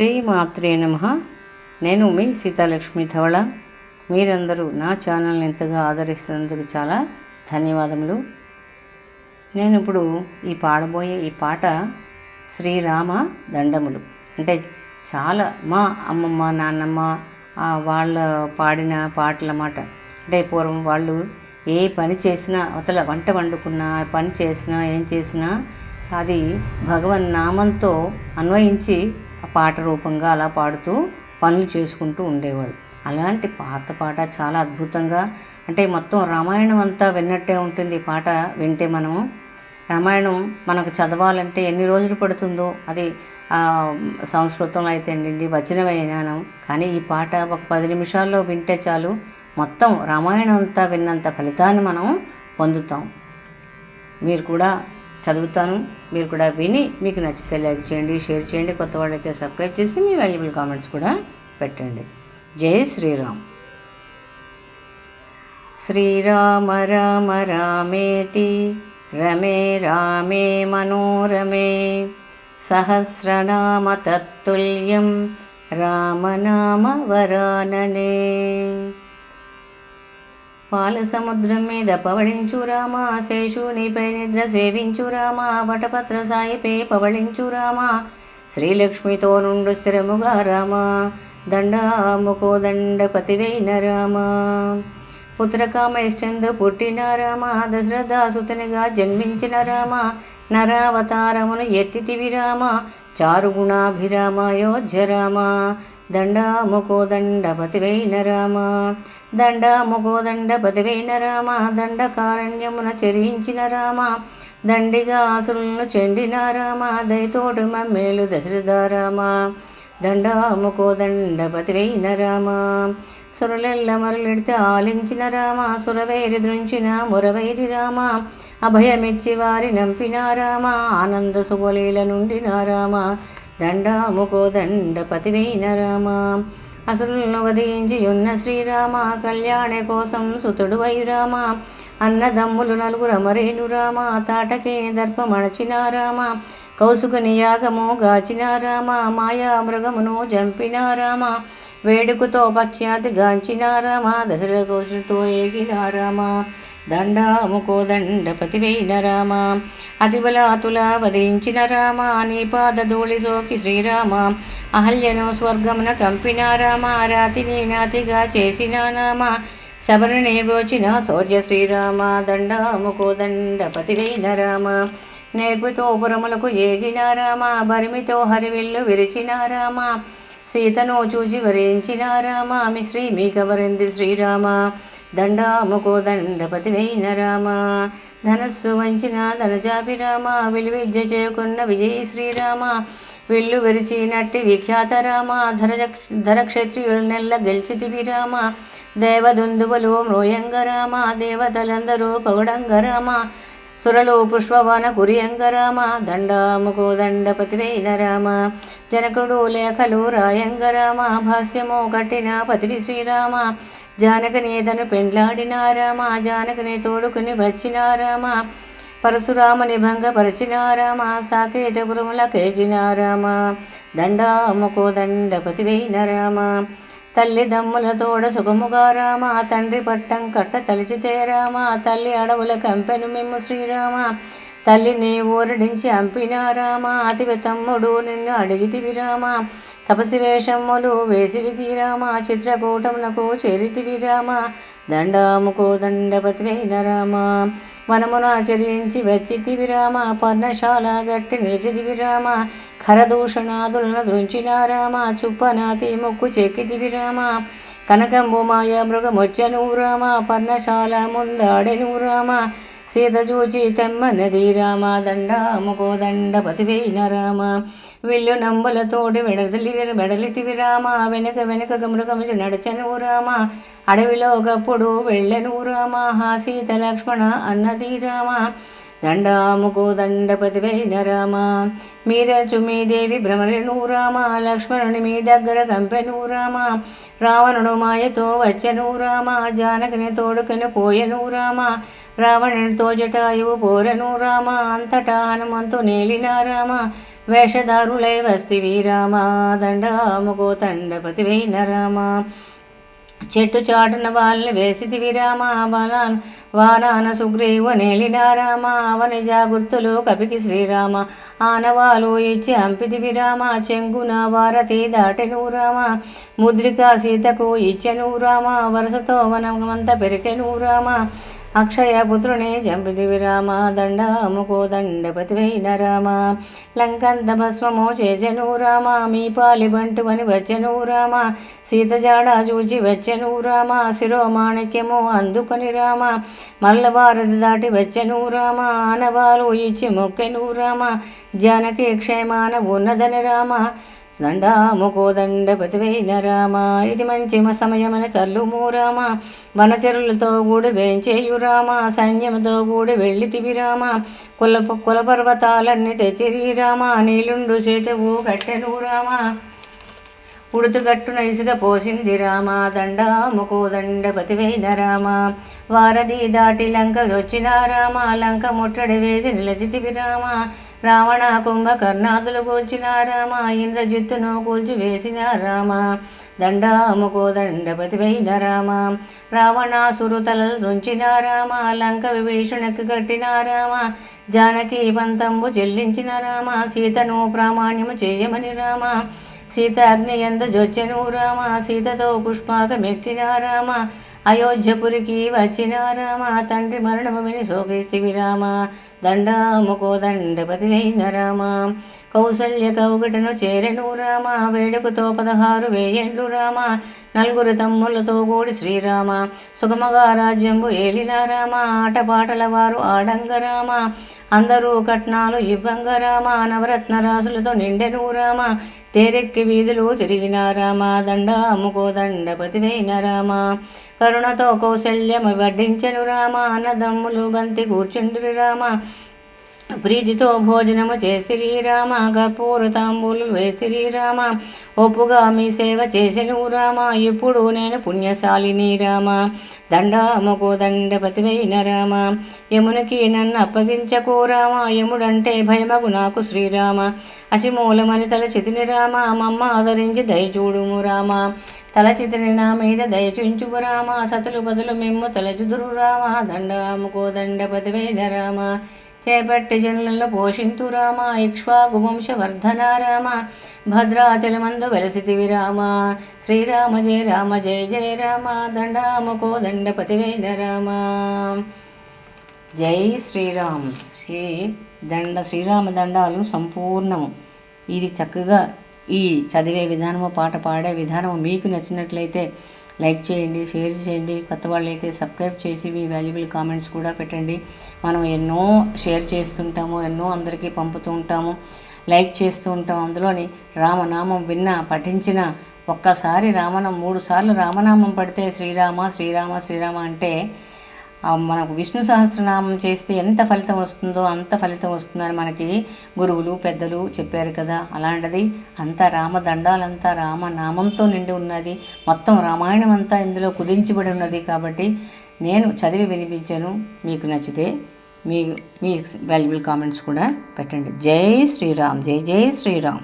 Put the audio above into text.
శ్రీ మాత్రే నమ. నేను మీ సీతాలక్ష్మి ధవళ. మీరందరూ నా ఛానల్ని ఎంతగా ఆదరిస్తున్నందుకు చాలా ధన్యవాదములు. నేను ఇప్పుడు ఈ పాడబోయే ఈ పాట శ్రీరామ దండములు. అంటే చాలా మా అమ్మమ్మ నాన్నమ్మ వాళ్ళ పాడిన పాటలమాట అంటే పూర్వం వాళ్ళు ఏ పని చేసినా అవతల వంట వండుకున్నా పని చేసినా ఏం చేసినా అది భగవన్ నామంతో అన్వయించి పాట రూపంగా అలా పాడుతూ పనులు చేసుకుంటూ ఉండేవాళ్ళు. అలాంటి పాత పాట చాలా అద్భుతంగా అంటే మొత్తం రామాయణం అంతా విన్నట్టే ఉంటుంది పాట వింటే మనము. రామాయణం మనకు చదవాలంటే ఎన్ని రోజులు పడుతుందో అది సంస్కృతంలో అయితే అండి వచనమైనాను కానీ ఈ పాట ఒక పది నిమిషాల్లో వింటే చాలు. మొత్తం రామాయణం అంతా విన్నంత ఫలితాన్ని మనం పొందుతాం. మీరు కూడా చదువుతాను. మీరు కూడా విని మీకు నచ్చితే లైక్ చేయండి షేర్ చేయండి. కొత్త వాళ్ళైతే సబ్స్క్రైబ్ చేసి మీ వాల్యుబుల్ కామెంట్స్ కూడా పెట్టండి. జై శ్రీరామ్. శ్రీరామ రామ రామేతి రమే రామే మనోరమే సహస్రనామ తత్తుల్యం రామనామ వరాననే. పాల సముద్రం మీద పవళించు రామా శేషునిపై నిద్ర సేవించు రామా వటపత్ర సాయిపై పవళించు రామా శ్రీలక్ష్మితో నుండు స్థిరముగా రామా దండాముకో దండపతివైన రామా. పుత్రకామేష్టందు పుట్టిన రామ దశరథాసుతనిగా జన్మించిన రామ నరావతారమును ఎత్తితివి రామ చారుగుణాభిరామ యోధ్య రామ. దండాముకో దండపతివైన రామ. దండాముకో దండపతివైన రామ దండకారణ్యమున చెరించిన రామ. దండిగా ఆసులను చెండిన రామ దయతోటి మమ్మేలు దశరథ రామ. దండాముకో దండపతివైన రామ. సురలెల్ల మరలెడితే ఆలించిన రామ సురవైరి దృంచిన మురవైరి రామ. అభయమిచ్చి వారి నంపిన రామ ఆనంద సుబలీల నుండి రామ. దండాముకో దండపతివైన రామ. అసురులను వధించి ఉన్న శ్రీరామ కళ్యాణ కోసం సుతుడు వైరామ అన్నదమ్ములు నలుగురు అమరేను రామ తాటకే దర్పమణచిన రామ. కౌసుకునియాగము గాచిన రామ మాయా మృగమును చంపిన రామ వేడుకతో పఖ్యాతి గాంచిన రామ దశరథ కౌశలతో ఏగిన రామ దండాముకో దండపతివైన రామ అతిబలాతుల వధించిన రామ నీ పాద ధూళి సోకి శ్రీరామ అహల్యను స్వర్గమున కంపిన రామ రాతిని నాతిగా చేసిన నామ శబరిని రోచిన శౌర్య శ్రీరామ దండాముకో దండపతివైన రామ నేర్పుతో పురములకు ఏగిన రామ బరిమితో హరివిల్లు విరిచిన రామ సీతను చూచి వరించిన రామ మీ శ్రీ మీకవరింది శ్రీరామ దండాముకో వేయిన రామ ధనస్సు వంచిన ధనుజాపి రామ విలువిద్య చేకున్న విజయ శ్రీరామ విల్లు విరిచినట్టి విఖ్యాత రామ ధర ధర నెల్ల గెలిచితివి రామ దేవదుందువులు మృయంగ రామ దేవతలందరూ పౌడంగ రామ సురలో పుష్పవన కురియంగ రామ దండాముకో దండపతివైన రామ జనకుడు లేఖలు రాయంగ రామ భాష్యము కట్టిన పతివి శ్రీరామ జానకనేతను పెండ్లాడిన రామ జానకనే తోడుకుని వచ్చిన రామ పరశురాముని భంగపరచిన రామ సాకేతపురముల కేగిన రామ దండాముకో దండపతివైన రామ తల్లి దమ్ముల తోడ సుగముగా రామ తండ్రి పట్టం కట్ట తలిచితే రామ తల్లి అడవుల కంపెను మేము శ్రీరామ. తల్లిని ఊరడించి అంపిన రామ అతివి తమ్ముడు నిన్ను అడిగితివి రామ. తపసి వేషమ్ములు వేసివి రామ చిత్రకూటమునకు చేరితివి రామ. దండాముకో దండపతివైన రామ. వనమున ఆచరించి వచ్చితివి రామ. పర్ణశాల గట్టి నిలిచితివి రామ. ఖరదూషణాదులను దృంచిన రామ. చుప్పనాతి ముక్కు చెక్కితివి రామ. కనకంబు మాయ మృగమొచ్చను రామ. పర్ణశాల ముందాడెను రామ. సీత చూచి తెమ్మనది రామ దండాముకో దండపతివైన రామ విల్లు నంబులతోటి వెడలి వెడలితివి రామ. వెనక వెనక మృగము నడచను రామ. అడవిలో ఒకప్పుడు వెళ్ళను రామ. హా సీత లక్ష్మణ అన్నది రామ. దండాముకో దండపతివైన రామ మీరచు మీ దేవి భ్రమరెను రామ. లక్ష్మణుని మీ దగ్గర కంపెను రామ. రావణుడు మాయతో వచ్చెను రామ. జానకిని తోడుకొని పోయెను రామ. రావణునితో జటాయువు పోరను రామ అంతటా హనుమంతు నేలిన రామ వేషధారులై వస్తివి రామ దండాముకో తండపతివైన రామ. చెట్టు చాటున వాళ్ళని వేసితివి విరామ బలాన్ వానాన సుగ్రీవ నేలిన రామ అవని జాగుర్తులు కపికి శ్రీరామ ఆనవాలు ఇచ్చి అంపితివి విరామ చెంగున వారతి దాటెను రామ ముద్రిక సీతకు ఇచ్చెను రామ వరసతో వనమంత పెరికెను రామ అక్షయ పుత్రుని జంపిది విరామ దండ దండపతివైన రామ లంకంత భస్మము చేసెను రామ మీ పాలి బంటువని వచ్చెను రామ. సీత జాడ చూచి వచ్చెను రామ శిరోమాణిక్యము అందుకొని రామ. మల్లభారతి దాటి వచ్చెను రామ ఆనవాలు ఇచ్చి మొక్కెను రామ. జానకి క్షేమాన ఉన్నదని రామ. దండాముకోదండపతివైన రామ. ఇది మంచి సమయమని తల్లుము రామ. వనచరులతో కూడి వేంచేయు రామ. సైన్యముతో కూడి వెళ్ళితివి రామ. కుల కుల పర్వతాలన్నీ తెచ్చిరి రామ. నీలుండు చేతువు కట్టెను రామ. ఉడుతుగట్టున ఇసుక పోసింది రామ. దండ ముకోదండపతివైన రామ. వారధి దాటి లంక వచ్చిన రామ. లంక ముట్టడి వేసి నిలచితివి రామ. రావణ కుంభకర్ణాసులు కూల్చిన రామ ఇంద్రజిత్తును కూల్చి వేసిన రామ. దండ ముకోదండపతివైన రామ. రావణాసురు తలలు రుంచిన రామ. లంక విభీషణకు కట్టిన రామ. జానకి పంతంబు చెల్లించిన రామ. సీతను ప్రామాణ్యము చేయమని రామ. సీత అగ్ని ఎందు జొచ్చెను రామ. సీతతో పుష్పాకమెక్కిన రామ. అయోధ్యపురికి వచ్చిన రామ తండ్రి మరణము విని శోకిస్తివి రామ దండాముకో దండపతివైన రామ? కౌసల్య కౌగటను చేరెను రామ? వేడుకతో పదహారు వేయండ్లు రామ? నలుగురు తమ్ములతో కూడి శ్రీరామ? సుగమగా రాజ్యంబు ఏలిన రామ? ఆటపాటల వారు ఆడంగ రామ? అందరూ కట్నాలు ఇవ్వంగ రామ? నవరత్న రాసులతో నిండెను రామ? తేరెక్కి వీధులు తిరిగిన రామ? దండ అమ్ముకో దండపతివైన రామ? కరుణతో కౌశల్యము వడ్డించెను రామ అన్నదమ్ములు బంతి కూర్చుండ్రి రామ. ప్రీతితో భోజనము చేసిరి రామ కర్పూర తాంబూలు వేసిరి రామ ఒప్పుగా మీ సేవ చేసెను రామ ఇప్పుడు నేను పుణ్యశాలిని రామ. దండామకో దండపతివైన రామ యమునికి నన్ను అప్పగించకు రామ యముడంటే భయమగు నాకు శ్రీరామ. అసిమూలమని తలచితిని రామ మమ్మ ఆదరించి దయచూడుము రామ. తలచితిని నా మీద దయచుంచుకు రామ సతులు బదులు మిమ్ము తలచుదురు రామ. దండాముకో దండపతివైన రామ. చేపట్టి జనులలో పోషింతు రామ ఇక్ష్వాకు వంశవర్ధన రామ భద్రాచలమందు వెలసితివి రామ. శ్రీరామ జయ రామ జయ జయ రామ దండాముకో దండపతివైన రామ. జై శ్రీరామ్. శ్రీ దండ శ్రీరామ దండాలు సంపూర్ణము. ఇది చక్కగా ఈ చదివే విధానము పాట పాడే విధానము మీకు నచ్చినట్లయితే లైక్ చేయండి షేర్ చేయండి. కొత్త వాళ్ళు అయితే సబ్స్క్రైబ్ చేసి మీ వాల్యుబుల్ కామెంట్స్ కూడా పెట్టండి. మనం ఎన్నో షేర్ చేస్తుంటాము ఎన్నో అందరికీ పంపుతూ ఉంటాము లైక్ చేస్తూ ఉంటాం. అందులోని రామనామం విన్న పఠించిన ఒక్కసారి రామనామం మూడు సార్లు రామనామం పడితే శ్రీరామ శ్రీరామ శ్రీరామ అంటే మనకు విష్ణు సహస్రనామం చేస్తే ఎంత ఫలితం వస్తుందో అంత ఫలితం వస్తుందని మనకి గురువులు పెద్దలు చెప్పారు కదా. అలాంటిది అంతా రామదండాలంతా రామనామంతో నిండి ఉన్నది. మొత్తం రామాయణం అంతా ఇందులో కుదించబడి ఉన్నది కాబట్టి నేను చదివి వినిపించాను. మీకు నచ్చితే మీ మీ వాల్యుబుల్ కామెంట్స్ కూడా పెట్టండి. జై శ్రీరామ్ జై జై శ్రీరామ్.